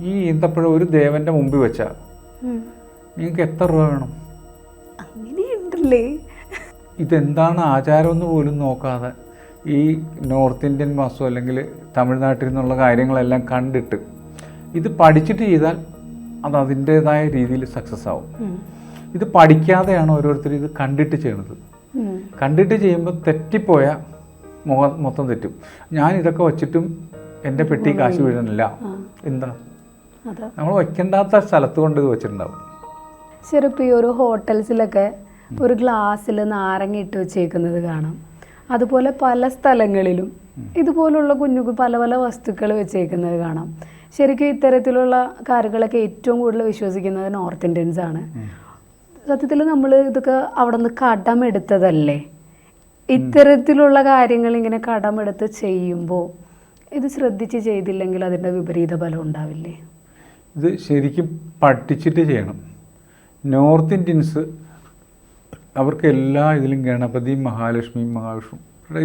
ഈ ഈന്തപ്പഴം ഒരു ദേവന്റെ മുമ്പിൽ വെച്ചാ നിങ്ങൾക്ക് എത്ര രൂപ വേണം? അങ്ങനെയുണ്ടല്ലേ. ഇതെന്താണ് ആചാരമെന്ന് പോലും നോക്കാതെ ഈ നോർത്ത് ഇന്ത്യൻ മാസം അല്ലെങ്കിൽ തമിഴ്നാട്ടിൽ നിന്നുള്ള കാര്യങ്ങളെല്ലാം കണ്ടിട്ട് ഇത് പഠിച്ചിട്ട് ചെയ്താൽ അത് അതിന്റെതായ രീതിയിൽ സക്സസ് ആവും. ഇത് പഠിക്കാതെയാണ് ഓരോരുത്തർ ഇത് കണ്ടിട്ട് ചെയ്യണത്. കണ്ടിട്ട് ചെയ്യുമ്പോൾ തെറ്റിപ്പോയ മുഖം മൊത്തം തെറ്റും. ഞാൻ ഇതൊക്കെ വച്ചിട്ടും എന്റെ പെട്ടി കാശ് വീഴണില്ല. എന്താ? നമ്മൾ വയ്ക്കണ്ടാത്ത സ്ഥലത്ത് കൊണ്ട് ഇത് വെച്ചിട്ടുണ്ടാവും. ശരി ഇപ്പോൾ ഈ ഒരു ഹോട്ടൽസിലൊക്കെ ഒരു ഗ്ലാസ്സിൽ നാരങ്ങ ഇട്ട് വെച്ചേക്കുന്നത് കാണാം. അതുപോലെ പല സ്ഥലങ്ങളിലും ഇതുപോലുള്ള കുഞ്ഞു പല പല വസ്തുക്കൾ വെച്ചേക്കുന്നത് കാണാം. ശരിക്കും ഇത്തരത്തിലുള്ള കാര്യങ്ങളൊക്കെ ഏറ്റവും കൂടുതൽ വിശ്വസിക്കുന്നത് നോർത്ത് ഇന്ത്യൻസ് ആണ്. സത്യത്തിൽ നമ്മൾ ഇതൊക്കെ അവിടെ നിന്ന് കടമെടുത്തതല്ലേ? ഇത്തരത്തിലുള്ള കാര്യങ്ങൾ ഇങ്ങനെ കടമെടുത്ത് ചെയ്യുമ്പോൾ ഇത് ശ്രദ്ധിച്ച് ചെയ്തില്ലെങ്കിൽ അതിന്റെ വിപരീത ഫലം ഉണ്ടാവില്ലേ? ഇത് ശരിക്കും പഠിച്ചിട്ട് ചെയ്യണം. നോർത്ത് ഇന്ത്യൻസ് അവർക്ക് എല്ലാ ഇതിലും ഗണപതിയും മഹാലക്ഷ്മിയും മഹാവിഷ്ണു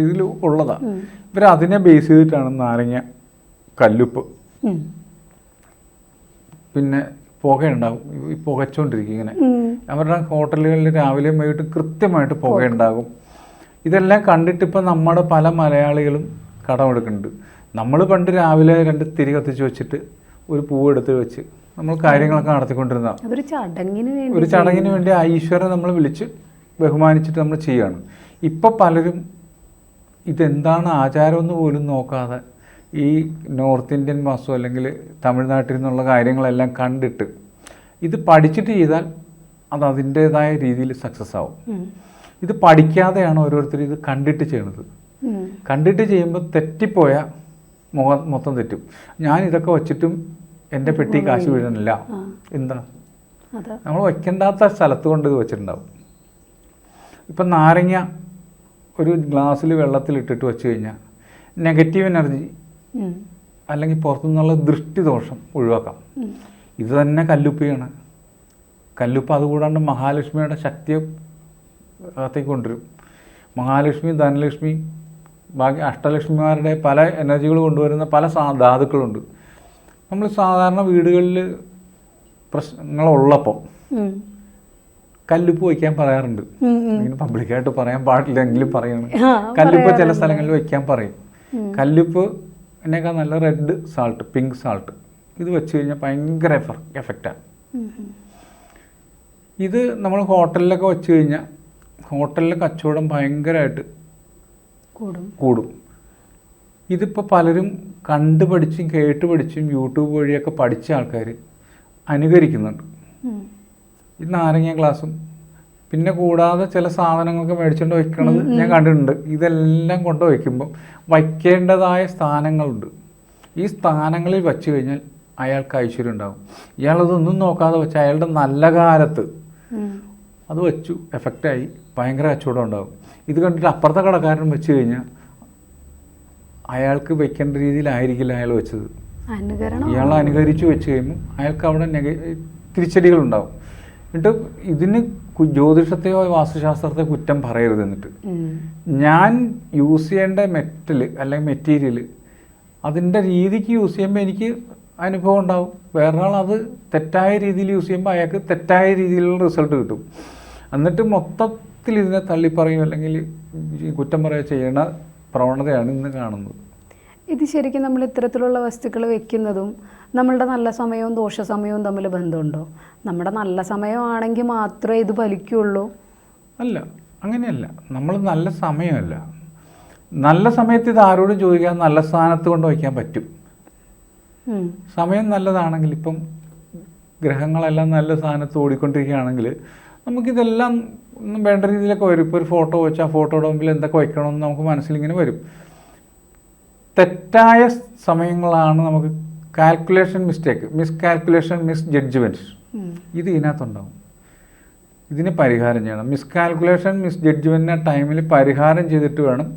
ഇതിൽ ഉള്ളതാണ്. ഇവർ അതിനെ ബേസ് ചെയ്തിട്ടാണ് നാരങ്ങ കല്ലുപ്പ്. പിന്നെ പുകയുണ്ടാകും ഈ പുകച്ചോണ്ടിരിക്കും ഇങ്ങനെ. അവരുടെ ഹോട്ടലുകളിൽ രാവിലെ വൈകിട്ട് കൃത്യമായിട്ട് പുകയുണ്ടാകും. ഇതെല്ലാം കണ്ടിട്ട് ഇപ്പം നമ്മുടെ പല മലയാളികളും കടമെടുക്കുന്നുണ്ട്. നമ്മൾ പണ്ട് രാവിലെ രണ്ട് തിരി കത്തിച്ച് വെച്ചിട്ട് ഒരു പൂവെടുത്ത് വെച്ച് നമ്മൾ കാര്യങ്ങളൊക്കെ നടത്തിക്കൊണ്ടിരുന്ന ഒരു ചടങ്ങിന് വേണ്ടി ആ ഈശ്വരനെ നമ്മൾ വിളിച്ച് ബഹുമാനിച്ചിട്ട് നമ്മൾ ചെയ്യുകയാണ്. ഇപ്പം പലരും ഇതെന്താണ് ആചാരമെന്ന് പോലും നോക്കാതെ ഈ നോർത്ത് ഇന്ത്യൻ മാസം അല്ലെങ്കിൽ തമിഴ്നാട്ടിൽ നിന്നുള്ള കാര്യങ്ങളെല്ലാം കണ്ടിട്ട് ഇത് പഠിച്ചിട്ട് ചെയ്താൽ അത് അതിന്റേതായ രീതിയിൽ സക്സസ് ആവും. ഇത് പഠിക്കാതെയാണ് ഓരോരുത്തർ ഇത് കണ്ടിട്ട് ചെയ്യണത് കണ്ടിട്ട് ചെയ്യുമ്പോൾ തെറ്റിപ്പോയാൽ മുഖം മൊത്തം തെറ്റും. ഞാൻ ഇതൊക്കെ വച്ചിട്ടും എന്റെ പെട്ടി കാശ് വീഴണില്ല. എന്താ നമ്മൾ വയ്ക്കേണ്ടാത്ത സ്ഥലത്ത് കൊണ്ട് ഇത് വെച്ചിട്ടുണ്ടാവും. ഇപ്പം നാരങ്ങ ഒരു ഗ്ലാസ്സിൽ വെള്ളത്തിൽ ഇട്ടിട്ട് വെച്ച് കഴിഞ്ഞാൽ നെഗറ്റീവ് എനർജി. അല്ലെങ്കിൽ പുറത്തുനിന്നുള്ള ദൃഷ്ടിദോഷം ഒഴിവാക്കാം. ഇത് തന്നെ കല്ലുപ്പിയാണ്. കല്ലുപ്പ് അതുകൂടാണ്ട് മഹാലക്ഷ്മിയുടെ ശക്തിയെ അകത്തേക്ക് കൊണ്ടുവരും. മഹാലക്ഷ്മി ധനലക്ഷ്മി ബാക്കി അഷ്ടലക്ഷ്മിമാരുടെ പല എനർജികൾ കൊണ്ടുവരുന്ന പല സാ ധാതുക്കളുണ്ട്. നമ്മൾ സാധാരണ വീടുകളിൽ പ്രശ്നങ്ങളുള്ളപ്പോൾ. കല്ലുപ്പ് വയ്ക്കാൻ പറയാറുണ്ട്. ഇങ്ങനെ പബ്ലിക്കായിട്ട് പറയാൻ പാടില്ലെങ്കിലും പറയാണ്. ആ, കല്ലുപ്പ് ചില സ്ഥലങ്ങളിൽ വയ്ക്കാൻ പറയും. കല്ലുപ്പ് എന്നേക്കാൾ നല്ല റെഡ് സാൾട്ട് പിങ്ക് സാൾട്ട്. ഇത് വെച്ച് കഴിഞ്ഞാൽ ഭയങ്കര എഫക്റ്റാണ്. ഇത് നമ്മൾ ഹോട്ടലിലൊക്കെ വെച്ച് കഴിഞ്ഞാൽ ഹോട്ടലിലെ കച്ചവടം ഭയങ്കരമായിട്ട് കൂടും. ഇതിപ്പോൾ പലരും കണ്ടു പഠിച്ചും കേട്ട് പഠിച്ചും യൂട്യൂബ് വഴിയൊക്കെ പഠിച്ച ആൾക്കാർ അനുകരിക്കുന്നുണ്ട്. ഈ നാരങ്ങ ഗ്ലാസും. പിന്നെ കൂടാതെ ചില സാധനങ്ങളൊക്കെ മേടിച്ചുകൊണ്ട് വയ്ക്കണത് ഞാൻ കണ്ടിട്ടുണ്ട്. ഇതെല്ലാം കൊണ്ട് വയ്ക്കുമ്പം വയ്ക്കേണ്ടതായ സ്ഥാനങ്ങളുണ്ട്. ഈ സ്ഥാനങ്ങളിൽ വച്ചു കഴിഞ്ഞാൽ അയാൾക്ക് ഐശ്വര്യം ഉണ്ടാകും ഇയാളതൊന്നും നോക്കാതെ വെച്ച് അയാളുടെ നല്ല കാലത്ത് അത് വെച്ചു എഫക്റ്റായി ഭയങ്കര കച്ചവടം ഉണ്ടാകും ഇത് കണ്ടിട്ട് അപ്പുറത്തെ കടക്കാരൻ വെച്ച് കഴിഞ്ഞാൽ അയാൾക്ക് വെക്കേണ്ട രീതിയിലായിരിക്കില്ല അയാൾ വെച്ചത്. ഇയാൾ അനുകരിച്ച് വെച്ച് കഴിയുമ്പോൾ അയാൾക്ക് അവിടെ നെഗ തിരിച്ചടികളുണ്ടാവും. എന്നിട്ട് ഇതിന് ജ്യോതിഷത്തെയോ വാസ്തുശാസ്ത്രത്തെ കുറ്റം പറയരുത് എന്നിട്ട്. ഞാൻ യൂസ് ചെയ്യേണ്ട മെറ്റൽ അല്ലെങ്കിൽ മെറ്റീരിയൽ അതിന്റെ രീതിക്ക് യൂസ് ചെയ്യുമ്പോൾ എനിക്ക് അനുഭവം ഉണ്ടാവും. വേറൊരാൾ അത് തെറ്റായ രീതിയിൽ യൂസ് ചെയ്യുമ്പോൾ അയാൾക്ക് തെറ്റായ രീതിയിലുള്ള റിസൾട്ട് കിട്ടും. എന്നിട്ട് മൊത്തത്തിൽ ഇതിനെ തള്ളിപ്പറയും അല്ലെങ്കിൽ കുറ്റം പറയുക ചെയ്യണ പ്രവണതയാണ് ഇന്ന് കാണുന്നത്. ഇത് ശരിക്കും നമ്മൾ ഇത്തരത്തിലുള്ള വസ്തുക്കൾ വെക്കുന്നതും നമ്മളുടെ നല്ല സമയവും ദോഷ സമയവും തമ്മിൽ ബന്ധമുണ്ടോ? നമ്മുടെ നല്ല സമയമാണെങ്കിൽ മാത്രമേ ഇത് ഫലിക്കുള്ളൂ. അല്ല അങ്ങനെയല്ല. നമ്മൾ നല്ല സമയമല്ല. നല്ല സമയത്ത് ഇത് ആരോടും ചോദിക്കാൻ നല്ല സ്ഥാനത്ത് കൊണ്ട് വയ്ക്കാൻ പറ്റും. സമയം നല്ലതാണെങ്കിൽ ഇപ്പം ഗ്രഹങ്ങളെല്ലാം നല്ല സ്ഥാനത്ത് ഓടിക്കൊണ്ടിരിക്കുകയാണെങ്കിൽ നമുക്കിതെല്ലാം ഒന്നും വേണ്ട രീതിയിലൊക്കെ വരും. ഇപ്പോൾ ഒരു ഫോട്ടോ വെച്ച് ആ ഫോട്ടോയുടെ മുമ്പിൽ എന്തൊക്കെ വയ്ക്കണമെന്ന് നമുക്ക് മനസ്സിലിങ്ങനെ വരും. തെറ്റായ സമയങ്ങളാണ് നമുക്ക് calculation mistake miss calculation miss judgement ഇത് ഇതിനകത്തുണ്ടാവും. ഇതിന് പരിഹാരം ചെയ്യണം. മിസ് കാൽക്കുലേഷൻ മിസ് ജഡ്ജ്മെന്റിനെ ടൈമിൽ പരിഹാരം ചെയ്തിട്ട് വേണം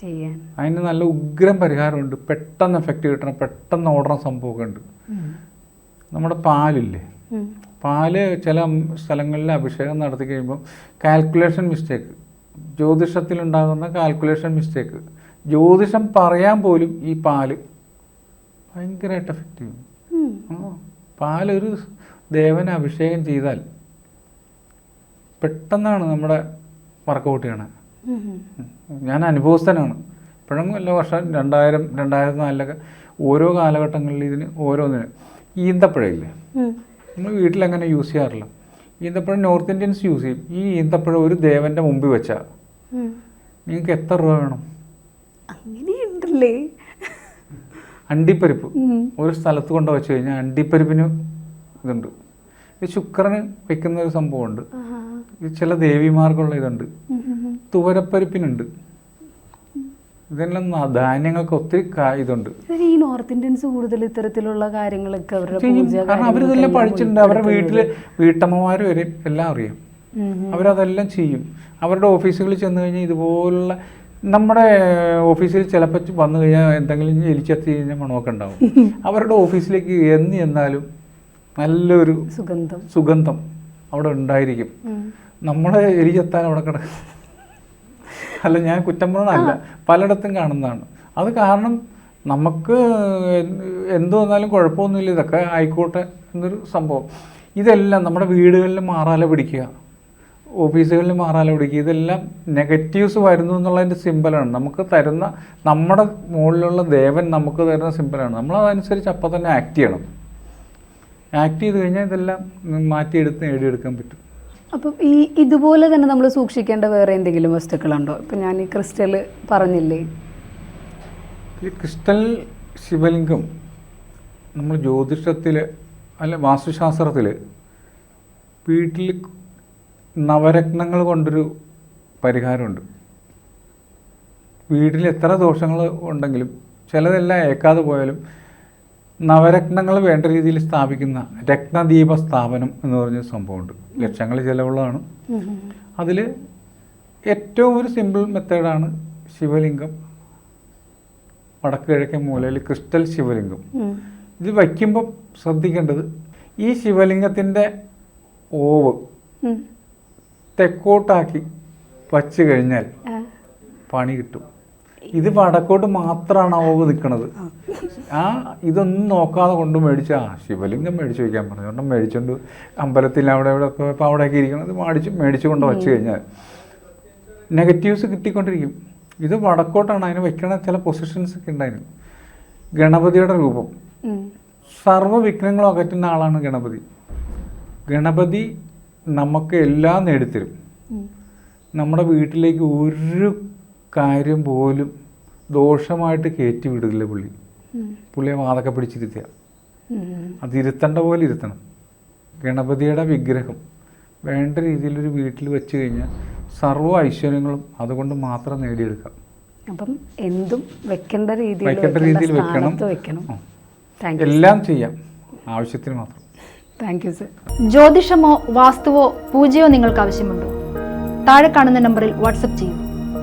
ചെയ്യാൻ. അതിന് നല്ല ഉഗ്രം പരിഹാരമുണ്ട്. പെട്ടെന്ന് എഫക്റ്റ് കിട്ടണം. പെട്ടെന്ന് ഓടണം സംഭവമൊക്കെ ഉണ്ട്. നമ്മുടെ പാലില്ലേ. പാൽ ചില സ്ഥലങ്ങളിൽ അഭിഷേകം നടത്തി കഴിയുമ്പം കാൽക്കുലേഷൻ മിസ്റ്റേക്ക് ജ്യോതിഷത്തിലുണ്ടാകുന്ന കാൽക്കുലേഷൻ മിസ്റ്റേക്ക് ജ്യോതിഷം പറയാൻ പോലും ഈ പാൽ ഭയങ്കരമായിട്ട് എഫക്റ്റ് ചെയ്യും. പാലൊരു ദേവനെ അഭിഷേകം ചെയ്താൽ പെട്ടെന്നാണ് നമ്മുടെ വർക്കൗട്ട് ചെയ്യണത് ഉം. ഞാൻ അനുഭവസ്ഥനാണ്. ഇപ്പോഴും എല്ലാ വർഷം രണ്ടായിരം രണ്ടായിരത്തി നാലിലൊക്കെ ഓരോ കാലഘട്ടങ്ങളിൽ ഇതിന് ഓരോന്നിന് ഈന്തപ്പഴമില്ലേ ഉം. നമ്മൾ വീട്ടിലങ്ങനെ യൂസ് ചെയ്യാറില്ല. ഈന്തപ്പഴം നോർത്ത് ഇന്ത്യൻസ് യൂസ് ചെയ്യും. ഈ ഈന്തപ്പഴം ഒരു ദേവന്റെ മുമ്പിൽ വെച്ചാൽ നിങ്ങൾക്ക് എത്ര രൂപ വേണം? അങ്ങനെയുണ്ടല്ലേ? അണ്ടിപ്പരിപ്പ്. ഒരു സ്ഥലത്ത് കൊണ്ട് വെച്ച് കഴിഞ്ഞാൽ അണ്ടിപ്പരിപ്പിന് ഇതുണ്ട്. ഈ ശുക്രന് വെക്കുന്ന ഒരു സംഭവമുണ്ട്. ചില ദേവിമാർക്കുള്ള ഇതുണ്ട്. തുവരപ്പരിപ്പിനുണ്ട്. ഇതെല്ലാം ന- ധാന്യങ്ങൾക്ക് ഒത്തിരി ഇതുണ്ട്. ഈ നോർത്ത് ഇന്ത്യൻസ് കൂടുതൽ ഇത്തരത്തിലുള്ള കാര്യങ്ങളൊക്കെ അവരുടെ കാരണം അവരിതെല്ലാം പഠിച്ചിട്ടുണ്ട്. അവരുടെ വീട്ടിൽ വീട്ടമ്മമാർ വരെ എല്ലാം അറിയാം. അവരതെല്ലാം ചെയ്യും. അവരുടെ ഓഫീസുകളിൽ ചെന്ന് കഴിഞ്ഞാൽ ഇതുപോലുള്ള നമ്മുടെ ഓഫീസിൽ ചിലപ്പോൾ വന്നു കഴിഞ്ഞാൽ എന്തെങ്കിലും എലിച്ചെത്തി കഴിഞ്ഞാൽ മണമൊക്കെ ഉണ്ടാവും. അവരുടെ ഓഫീസിലേക്ക് എന്ന് ചെന്നാലും നല്ലൊരു സുഗന്ധം. സുഗന്ധം അവിടെ ഉണ്ടായിരിക്കും. നമ്മളെ എലിച്ചെത്താൻ അവിടെ കിട അല്ല ഞാൻ കുറ്റം പറഞ്ഞതല്ല. പലയിടത്തും കാണുന്നതാണ്. അത് കാരണം നമുക്ക് എന്തു വന്നാലും കുഴപ്പമൊന്നുമില്ല. ഇതൊക്കെ ആയിക്കോട്ടെ എന്നൊരു സംഭവം. ഇതെല്ലാം നമ്മുടെ വീടുകളിൽ മാറാല പിടിക്കുക. ഓഫീസുകളിൽ മാറാല പിടിക്കുക. ഇതെല്ലാം നെഗറ്റീവ്സ് വരുന്നു എന്നുള്ളതിന്റെ സിമ്പലാണ് നമുക്ക് തരുന്ന നമ്മുടെ മുകളിലുള്ള ദേവൻ നമുക്ക് തരുന്ന സിമ്പലാണ് നമ്മൾ അതനുസരിച്ച് അപ്പം തന്നെ ആക്ട് ചെയ്യണം. ആക്ട് ചെയ്ത് കഴിഞ്ഞാൽ ഇതെല്ലാം മാറ്റിയെടുത്ത് നേടിയെടുക്കാൻ പറ്റും. അപ്പം ഈ ഇതുപോലെ തന്നെ നമ്മൾ സൂക്ഷിക്കേണ്ട വേറെ എന്തെങ്കിലും വസ്തുക്കളുണ്ടോ? ഇപ്പം ഞാൻ ഈ ക്രിസ്റ്റൽ പറഞ്ഞില്ലേ? ഈ ക്രിസ്റ്റൽ ശിവലിംഗം നമ്മൾ ജ്യോതിഷത്തിൽ അല്ല വാസ്തുശാസ്ത്രത്തിൽ വീട്ടിൽ നവരത്നങ്ങൾ കൊണ്ടൊരു പരിഹാരമുണ്ട്. വീട്ടിൽ എത്ര ദോഷങ്ങൾ ഉണ്ടെങ്കിലും ചിലതെല്ലാം ഏക്കാതെ പോയാലും നവരത്നങ്ങൾ വേണ്ട രീതിയിൽ സ്ഥാപിക്കുന്ന രത്നദീപ സ്ഥാപനം എന്ന് പറഞ്ഞ സംഭവമുണ്ട്. ലക്ഷങ്ങൾ ചിലവുള്ളതാണ്. അതിൽ ഏറ്റവും ഒരു സിമ്പിൾ മെത്തേഡാണ് ശിവലിംഗം. വടക്ക് കിഴക്കൻ മൂലയിൽ ക്രിസ്റ്റൽ ശിവലിംഗം. ഇത് വയ്ക്കുമ്പം ശ്രദ്ധിക്കേണ്ടത് ഈ ശിവലിംഗത്തിന്റെ ഓവ്. തെക്കോട്ടാക്കി വച്ച് കഴിഞ്ഞാൽ പണി കിട്ടും. ഇത് വടക്കോട്ട് മാത്രമാണ് ഓവ് നിൽക്കുന്നത് ആ. ഇതൊന്നും നോക്കാതെ കൊണ്ട് മേടിച്ച ആ ശിവലിംഗം മേടിച്ചു വയ്ക്കാൻ പറഞ്ഞു. കാരണം മേടിച്ചുകൊണ്ട് അമ്പലത്തിൽ അവിടെ ഇവിടെ ഒക്കെ ഇപ്പോൾ അവിടെയൊക്കെ ഇരിക്കണത് മേടിച്ച് മേടിച്ചു കൊണ്ട് വെച്ച് കഴിഞ്ഞാൽ നെഗറ്റീവ്സ് കിട്ടിക്കൊണ്ടിരിക്കും. ഇത് വടക്കോട്ടാണ് അതിന് വെക്കണ ചില പൊസിഷൻസ് ഒക്കെ ഉണ്ടായിരുന്നു. ഗണപതിയുടെ രൂപം. സർവ വിഘ്നങ്ങളും അകറ്റുന്ന ആളാണ് ഗണപതി. ഗണപതി നമുക്ക് എല്ലാം നേടിത്തരും. നമ്മുടെ വീട്ടിലേക്ക് ഒരു കാര്യം പോലും ദോഷമായിട്ട് കയറ്റി വിടില്ല പുള്ളി. പുള്ളിയെ വാതൊക്കെ പിടിച്ചിരുത്തുക. അത് ഇരുത്തേണ്ട പോലെ ഇരുത്തണം. ഗണപതിയുടെ വിഗ്രഹം വേണ്ട രീതിയിലൊരു വീട്ടിൽ വെച്ച് കഴിഞ്ഞാൽ സർവ ഐശ്വര്യങ്ങളും അതുകൊണ്ട് മാത്രം നേടിയെടുക്കാം. അപ്പം എന്തും വെക്കേണ്ട രീതിയിൽ വെക്കേണ്ട രീതിയിൽ വെക്കണം. വെക്കണം. എല്ലാം ചെയ്യാം. ആവശ്യത്തിന് മാത്രം. താങ്ക് യു സർ ജ്യോതിഷമോ വാസ്തുവോ പൂജയോ നിങ്ങൾക്ക് ആവശ്യമുണ്ടോ? താഴെ കാണുന്ന നമ്പറിൽ വാട്സപ്പ് ചെയ്യൂ.